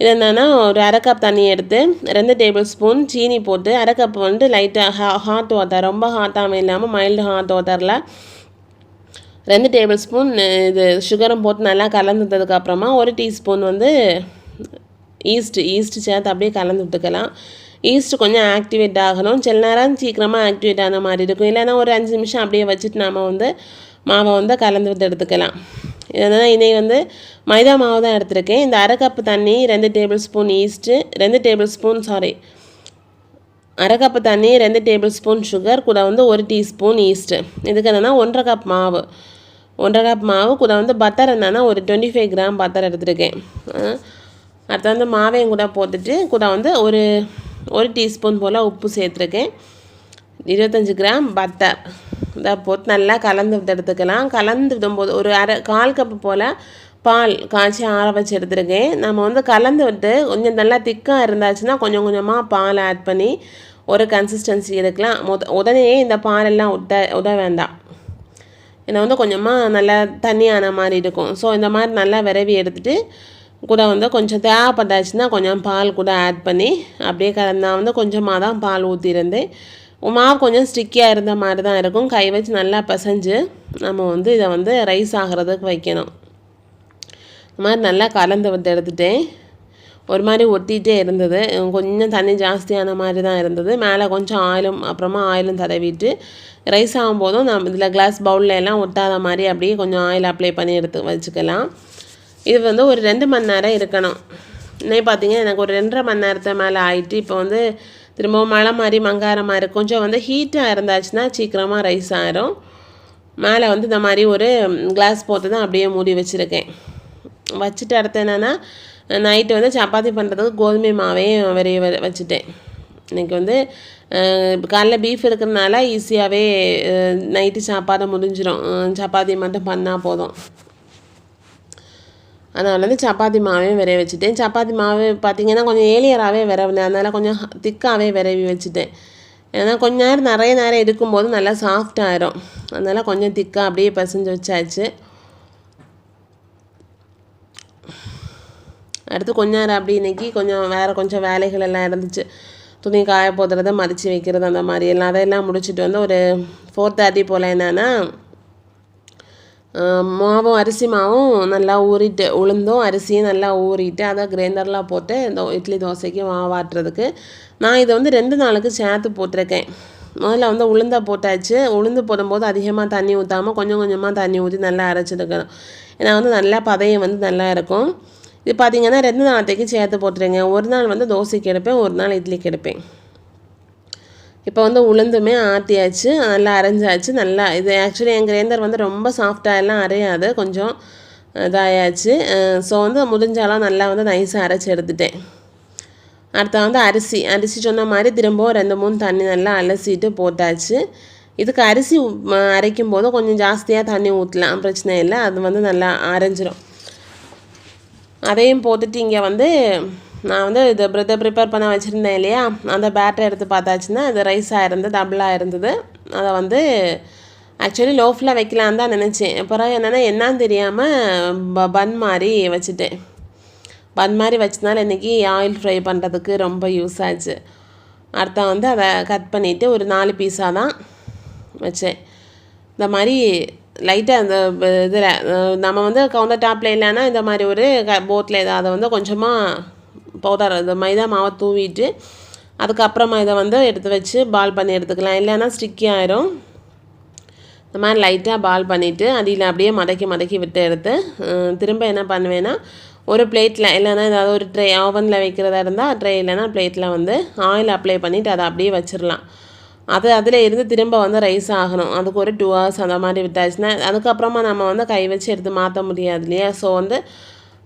இது என்னென்னா ஒரு அரை கப் தண்ணி எடுத்து ரெண்டு டேபிள் ஸ்பூன் சீனி போட்டு அரை கப் வந்து லைட்டாக ஹா ஹாட் வாட்டர் ரொம்ப ஹாட்டாகவும் இல்லாமல் மைல்டு ஹாட் வாட்டரில் ரெண்டு டேபிள் ஸ்பூன் இது சுகரும் போட்டு நல்லா கலந்துட்டதுக்கப்புறமா ஒரு டீஸ்பூன் வந்து ஈஸ்ட்டு ஈஸ்ட்டு சேர்த்து அப்படியே கலந்து விட்டுக்கலாம். ஈஸ்ட் கொஞ்சம் ஆக்டிவேட் ஆகணும். சில நேரம் சீக்கிரமாக ஆக்டிவேட் ஆன மாதிரி இருக்கும். இல்லைன்னா ஒரு அஞ்சு நிமிஷம் அப்படியே வச்சுட்டு நாம் வந்து மாவை வந்து கலந்து விட்டு எடுத்துக்கலாம். இதனால் இன்றைக்கி வந்து மைதா மாவு தான் எடுத்திருக்கேன். இந்த அரை கப்பு தண்ணி ரெண்டு டேபிள் ஸ்பூன் ஈஸ்ட்டு ரெண்டு டேபிள் ஸ்பூன் சாரி அரை கப்பு தண்ணி ரெண்டு டேபிள் ஸ்பூன் சுகர் கூட வந்து ஒரு டீஸ்பூன் ஈஸ்ட்டு இதுக்கு என்னென்னா ஒன்றரை கப் மாவு. ஒன்றரை கப் மாவு கூட வந்து பட்டர் என்னென்னா ஒரு டுவெண்ட்டி ஃபைவ் கிராம் பட்டர் எடுத்துருக்கேன் அடுத்து வந்து மாவையும் கூட போட்டுட்டு கூட வந்து ஒரு ஒரு டீஸ்பூன் போல் உப்பு சேர்த்துருக்கேன். இருபத்தஞ்சி கிராம் பட்டர் இதை போட்டு நல்லா கலந்து எடுத்துக்கலாம். கலந்து விடும்போது ஒரு அரை கால் கப்பு போல் பால் காய்ச்சி ஆற வச்சு எடுத்துருக்கேன். நம்ம வந்து கலந்து விட்டு கொஞ்சம் நல்லா திக்காக இருந்தாச்சுன்னா கொஞ்சம் கொஞ்சமாக பால் ஆட் பண்ணி ஒரு கன்சிஸ்டன்சி எடுக்கலாம். முத உடனே இந்த பாலெல்லாம் விட்ட விட வேண்டாம். ஏன்னா வந்து கொஞ்சமாக நல்லா தண்ணியான மாதிரி இருக்கும். ஸோ இந்த மாதிரி நல்லா விரவி எடுத்துகிட்டு கூட வந்து கொஞ்சம் தேவைப்பட்டாச்சுன்னா கொஞ்சம் பால் கூட ஆட் பண்ணி அப்படியே க நான் வந்து கொஞ்சமாக தான் பால் ஊற்றிருந்தேன் மாவு கொஞ்சம் ஸ்டிக்கியாக இருந்த மாதிரி தான் இருக்கும். கை வச்சு நல்லா பிசைஞ்சு நம்ம வந்து இதை வந்து ரைஸ் ஆகிறதுக்கு வைக்கணும். இந்த மாதிரி நல்லா கலந்து விட்டு எடுத்துட்டேன். ஒரு மாதிரி ஒட்டிகிட்டே இருந்தது. கொஞ்சம் தண்ணி ஜாஸ்தியான மாதிரி தான் இருந்தது. மேலே கொஞ்சம் ஆயிலும் அப்புறமா ஆயிலும் தடவிட்டு ரைஸ் ஆகும்போதும் நம்ம இதில் கிளாஸ் பவுலில் எல்லாம் ஒட்டாத மாதிரி அப்படியே கொஞ்சம் ஆயில் அப்ளை பண்ணி எடுத்து வச்சுக்கலாம். இது வந்து ஒரு ரெண்டு மணி நேரம் இருக்கணும். இன்னைக்கு பார்த்தீங்கன்னா எனக்கு ஒரு ரெண்டரை மணி நேரத்தை மேலே ஆகிட்டு இப்போ வந்து திரும்பவும் மழை மாதிரி மங்கார மாதிரி கொஞ்சம் வந்து ஹீட்டாக இருந்தாச்சுன்னா சீக்கிரமாக ரைஸ் ஆகிரும் மேலே வந்து இந்த மாதிரி ஒரு கிளாஸ் போட்டு தான் அப்படியே மூடி வச்சுருக்கேன். வச்சுட்டு அடுத்து என்னென்னா நைட்டு வந்து சப்பாத்தி பண்ணுறதுக்கு கோதுமை மாவையும் விரைய வச்சுட்டேன். இன்றைக்கி வந்து காலைல பீஃப் இருக்கிறதுனால ஈஸியாகவே நைட்டு சாப்பாடு முடிஞ்சிடும் சப்பாத்தி மட்டும் பண்ணால் போதும். அதனால் வந்து சப்பாத்தி மாவையும் விரைய வச்சுட்டேன். சப்பாத்தி மாவு பார்த்திங்கன்னா கொஞ்சம் ஏலியராகவே விரவினேன். அதனால் கொஞ்சம் திக்காகவே விரவி வச்சுட்டேன். ஏன்னா கொஞ்ச நேரம் நிறைய நேரம் எடுக்கும்போது நல்லா சாஃப்ட் ஆயிரும். அதனால் கொஞ்சம் திக்காக அப்படியே பசஞ்சு வச்சாச்சு. அடுத்து கொஞ்ச நேரம் அப்படி இன்றைக்கி கொஞ்சம் வேறு கொஞ்சம் வேலைகள் எல்லாம் இருந்துச்சு. துணி காய போதுறதை மதித்து வைக்கிறது அந்த மாதிரி எல்லாம் அதையெல்லாம் முடிச்சுட்டு வந்து ஒரு ஃபோர் தேர்ட்டி போல் என்னென்னா மாவும் அரிசி மாவும் நல்லா ஊறிட்டு உளுந்தும் அரிசியும் நல்லா ஊறிட்டு அதை கிரைண்டரில் போட்டு இந்த இட்லி தோசைக்கு மாவாட்டுறதுக்கு நான் இதை வந்து ரெண்டு நாளுக்கு சேர்த்து போட்டிருக்கேன். முதல்ல வந்து உளுந்தை போட்டாச்சு. உளுந்து போடும்போது அதிகமாக தண்ணி ஊற்றாமல் கொஞ்சம் கொஞ்சமாக தண்ணி ஊற்றி நல்லா அரைச்சிருக்கணும். ஏன்னா வந்து நல்லா பதையும் வந்து நல்லா இருக்கும். இது பார்த்திங்கன்னா ரெண்டு நாளைக்கு சேர்த்து போட்டுருங்க ஒரு நாள் வந்து தோசைக்கு எடுப்பேன் ஒரு நாள் இட்லிக்கு எடுப்பேன். இப்போ வந்து உளுந்துமே ஆட்டியாச்சு நல்லா அரைஞ்சாச்சு நல்லா இது ஆக்சுவலி என் கிரைண்டர் வந்து ரொம்ப சாஃப்டாக எல்லாம் அரையாது கொஞ்சம் இதாயாச்சு. ஸோ வந்து முடிஞ்சாலும் நல்லா வந்து நைஸாக அரைச்சி எடுத்துட்டேன். அடுத்த வந்து அரிசி அரிசி சொன்ன மாதிரி திரும்பவும் ரெண்டு மூணு தண்ணி நல்லா அலசிட்டு போட்டாச்சு. இதுக்கு அரிசி அரைக்கும் போது கொஞ்சம் ஜாஸ்தியாக தண்ணி ஊற்றலாம் பிரச்சனை இல்லை அது வந்து நல்லா அரைஞ்சிரும். அதையும் போட்டுட்டு இங்கே வந்து நான் வந்து இது ப்ரெட்டை ப்ரிப்பேர் பண்ண வச்சுருந்தேன் இல்லையா? அந்த பேட்டரை எடுத்து பார்த்தாச்சுன்னா இது ரைஸாக இருந்து டபுளாக இருந்தது. அதை வந்து ஆக்சுவலி லோஃபில் வைக்கலான்னு தான் நினச்சேன். அப்புறம் என்னென்னா என்னான்னு தெரியாமல் ப பன் மாதிரி வச்சுட்டேன். பன் மாதிரி வச்சதுனால இன்றைக்கி ஆயில் ஃப்ரை பண்ணுறதுக்கு ரொம்ப யூஸ் ஆச்சு. அடுத்த வந்து அதை கட் பண்ணிவிட்டு ஒரு நாலு பீஸாக தான் வச்சேன். இந்த மாதிரி லைட்டாக அந்த இதில் நம்ம வந்து கவுண்டர் டாப்பில் இல்லைன்னா இந்த மாதிரி ஒரு க போட்டில் ஏதாவது அதை வந்து கொஞ்சமாக பவுடர் இந்த மைதா மாவை தூவிட்டு அதுக்கப்புறமா இதை வந்து எடுத்து வச்சு பால் பண்ணி எடுத்துக்கலாம். இல்லைன்னா ஸ்டிக்கி ஆயிரும். இந்த மாதிரி லைட்டாக பால் பண்ணிவிட்டு அடியில் அப்படியே மடக்கி மடக்கி விட்டு எடுத்து திரும்ப என்ன பண்ணுவேன்னா ஒரு பிளேட்டில் இல்லைன்னா ஏதாவது ஒரு ட்ரே ஓவனில் வைக்கிறதா இருந்தால் ட்ரே இல்லைன்னா பிளேட்டில் வந்து ஆயில் அப்ளை பண்ணிவிட்டு அதை அப்படியே வச்சிடலாம். அது அதில் இருந்து திரும்ப வந்து ரைஸ் ஆகணும். அதுக்கு ஒரு டூ ஹவர்ஸ் அந்த மாதிரி விட்டாச்சுன்னா அதுக்கப்புறமா நம்ம வந்து கை வச்சு எடுத்து மாற்ற முடியாது இல்லையா? ஸோ வந்து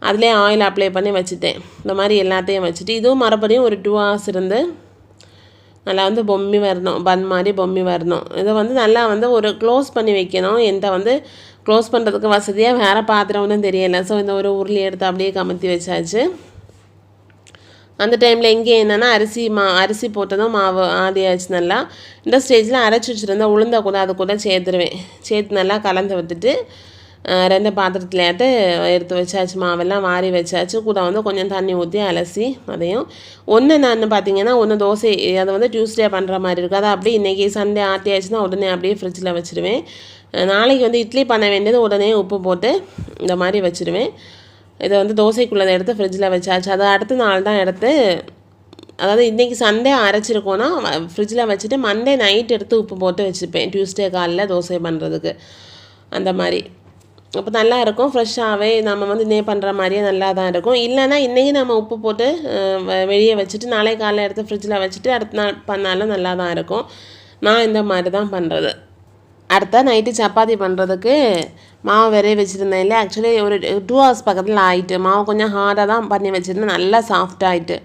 அதிலே ஆயில் அப்ளை பண்ணி வச்சுட்டேன். இந்த மாதிரி எல்லாத்தையும் வச்சுட்டு இதுவும் மறுபடியும் ஒரு டூ ஹவர்ஸ் இருந்து நல்லா வந்து பொம்மி வரணும் பன் மாதிரி பொம்மி வரணும். இதை வந்து நல்லா வந்து ஒரு க்ளோஸ் பண்ணி வைக்கணும். எந்த வந்து க்ளோஸ் பண்ணுறதுக்கு வசதியாக வேறு பாத்திரம் ஒன்றும் தெரியலை. ஸோ இந்த ஒரு உருளி எடுத்து அப்படியே கமத்தி வச்சாச்சு. அந்த டைமில் இங்கே என்னென்னா அரிசி மா அரிசி போட்டதும் மாவு ஆதியாச்சு நல்லா. இந்த ஸ்டேஜில் அரைச்சி வச்சுருந்தா உளுந்த கூட அது கூட சேர்த்துருவேன். சேர்த்து நல்லா கலந்து விட்டுட்டு ரெண்டு பாத்திரத்துலையாட்டு எடுத்து வச்சாச்சு. மாவெல்லாம் மாறி வச்சாச்சு. கூட வந்து கொஞ்சம் தண்ணி ஊற்றி அலசி அதையும். ஒன்று நான் பார்த்தீங்கன்னா ஒன்று தோசை அதை வந்து டியூஸ்டே பண்ணுற மாதிரி இருக்காது அதை அப்படியே இன்றைக்கி சண்டே ஆட்டியாச்சுன்னா உடனே அப்படியே ஃப்ரிட்ஜில் வச்சுருவேன். நாளைக்கு வந்து இட்லி பண்ண வேண்டியது உடனே உப்பு போட்டு இந்த மாதிரி வச்சுருவேன். இதை வந்து தோசைக்குள்ளதை எடுத்து ஃப்ரிட்ஜில் வச்சாச்சு. அதை அடுத்த நாள் தான் எடுத்து அதாவது இன்றைக்கி சண்டே அரைச்சிருக்கோன்னா ஃப்ரிட்ஜில் வச்சுட்டு மண்டே நைட் எடுத்து உப்பு போட்டு வச்சுப்பேன். டியூஸ்டே காலையில் தோசை பண்ணுறதுக்கு அந்த மாதிரி. அப்போ நல்லா இருக்கும் ஃப்ரெஷ்ஷாகவே நம்ம வந்து இன்னே பண்ணுற மாதிரியே நல்லா தான் இருக்கும். இல்லைன்னா இன்றைக்கி நம்ம உப்பு போட்டு வெளியே வச்சுட்டு நாளை காலையில் எடுத்து ஃப்ரிட்ஜில் வச்சுட்டு அடுத்த நாள் பண்ணாலும் நல்லா தான் இருக்கும். நான் இந்த மாதிரி தான் பண்ணுறது அடுத்த நைட்டு சப்பாத்தி பண்ணுறதுக்கு மாவு விரைய வச்சுருந்தேன் இல்லை ஆக்சுவலி ஒரு டூ ஹவர்ஸ் பக்கத்தில் ஆகிட்டு மாவு கொஞ்சம் ஹார்டாக தான் பண்ணி வச்சுருந்தேன். நல்லா சாஃப்டாகிட்டு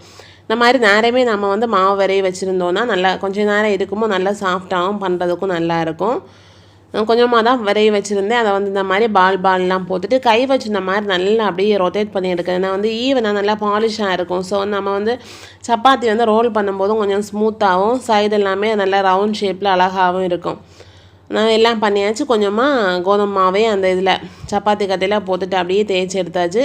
இந்த மாதிரி நேரமே நம்ம வந்து மாவு விரைய வச்சுருந்தோன்னா நல்லா கொஞ்சம் நேரம் இருக்குமோ நல்லா சாஃப்டாகவும் பண்ணுறதுக்கும் நல்லாயிருக்கும் கொஞ்சமாக தான் விரைய வச்சுருந்தேன். அதை வந்து இந்த மாதிரி பால் பால்லாம் போட்டுட்டு கை வச்சு இந்த மாதிரி நல்லா அப்படியே ரொட்டேட் பண்ணி எடுக்கிறேன். நான் வந்து ஈவனாக நல்லா பாலிஷாக இருக்கும். ஸோ நம்ம வந்து சப்பாத்தி வந்து ரோல் பண்ணும்போதும் கொஞ்சம் ஸ்மூத்தாகவும் சைடு எல்லாமே நல்லா ரவுண்ட் ஷேப்பில் அழகாகவும் இருக்கும். நான் எல்லாம் பண்ணியாச்சு. கொஞ்சமாக கோதுமை மாவே அந்த இதில் சப்பாத்தி கட்டையில் போட்டுட்டு அப்படியே தேய்ச்சி எடுத்தாச்சு.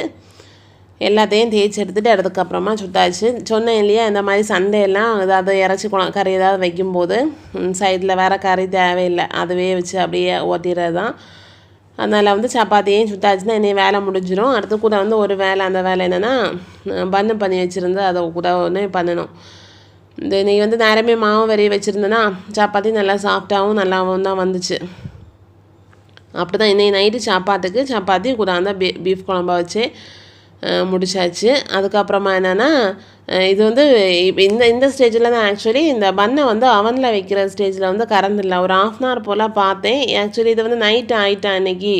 எல்லாத்தையும் தேய்ச்சி எடுத்துகிட்டு அதுக்கப்புறமா சுட்டாச்சு. சொன்னேன் இல்லையா இந்த மாதிரி சண்டையெல்லாம் ஏதாவது இறச்சி குழ கறி ஏதாவது வைக்கும்போது சைடில் வேறு கறி தேவையில்லை. அதுவே வச்சு அப்படியே ஓட்டிடுறது தான் அதனால் வந்து சப்பாத்தியும் சுட்டாச்சுன்னா என்னைய வேலை முடிஞ்சிடும் அடுத்து கூட வந்து ஒரு வேலை அந்த வேலை என்னென்னா பண்ணு பண்ணி வச்சுருந்து அதை கூட ஒன்று பண்ணணும். இந்த நீ வந்து நேரமே மாவு வரைய வச்சுருந்தேன்னா சப்பாத்தி நல்லா சாஃப்டாகவும் நல்லாவும் தான் வந்துச்சு. அப்படி தான் இன்றைக்கி நைட்டு சாப்பாத்துக்கு சப்பாத்தி கூட அந்த பீ பீஃப் குழம்பா வச்சு முடிச்சாச்சு. அதுக்கப்புறமா என்னென்னா இது வந்து இப்போ இந்த இந்த ஸ்டேஜில் தான் ஆக்சுவலி இந்த பண்ணை வந்து அவனில் வைக்கிற ஸ்டேஜில் வந்து கறந்து இல்லை ஒரு ஆஃப் அன் ஹவர் போல் பார்த்தேன். ஆக்சுவலி இது வந்து நைட்டு ஆயிட்டேன் அன்னைக்கு.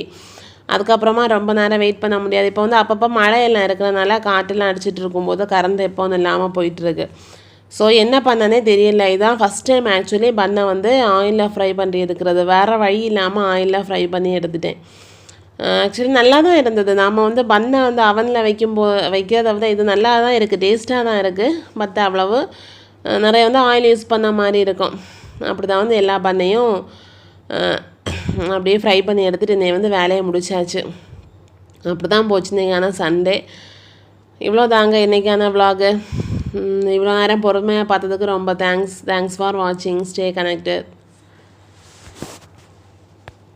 அதுக்கப்புறமா ரொம்ப நேரம் வெயிட் பண்ண முடியாது. இப்போ வந்து அப்பப்போ மழையெல்லாம் இருக்கிறனால காட்டெல்லாம் அடிச்சிட்டு இருக்கும்போது கரண்ட் எப்போன்னு இல்லாமல் போயிட்டுருக்கு. ஸோ என்ன பண்ணனே தெரியல. இதான் ஃபஸ்ட் டைம் ஆக்சுவலி பண்ணை வந்து ஆயிலில் ஃப்ரை பண்ணி எடுக்கிறது. வேறு வழி இல்லாமல் ஆயிலில் ஃப்ரை பண்ணி எடுத்துட்டேன். ஆக்சுவலி நல்லா தான் இருந்தது. நாம் வந்து பண்ணை வந்து அவனில் வைக்கும்போ வைக்கிறத விட இது நல்லா தான் இருக்குது டேஸ்ட்டாக தான் இருக்குது பட் அவ்வளவு நிறைய வந்து ஆயில் யூஸ் பண்ண மாதிரி இருக்கும். அப்படி தான் வந்து எல்லா பண்ணையும் அப்படியே ஃப்ரை பண்ணி எடுத்துகிட்டு இன்னைக்கு வந்து வேலையை முடிச்சாச்சு. அப்படி தான் போச்சு ஆனால் சண்டே இவ்வளோ தாங்க இன்றைக்கான விலாகு இவ்வளோ நேரம் பொறுமையாக பார்த்ததுக்கு ரொம்ப தேங்க்ஸ் தேங்க்ஸ் ஃபார் வாட்சிங் ஸ்டே கனெக்டட்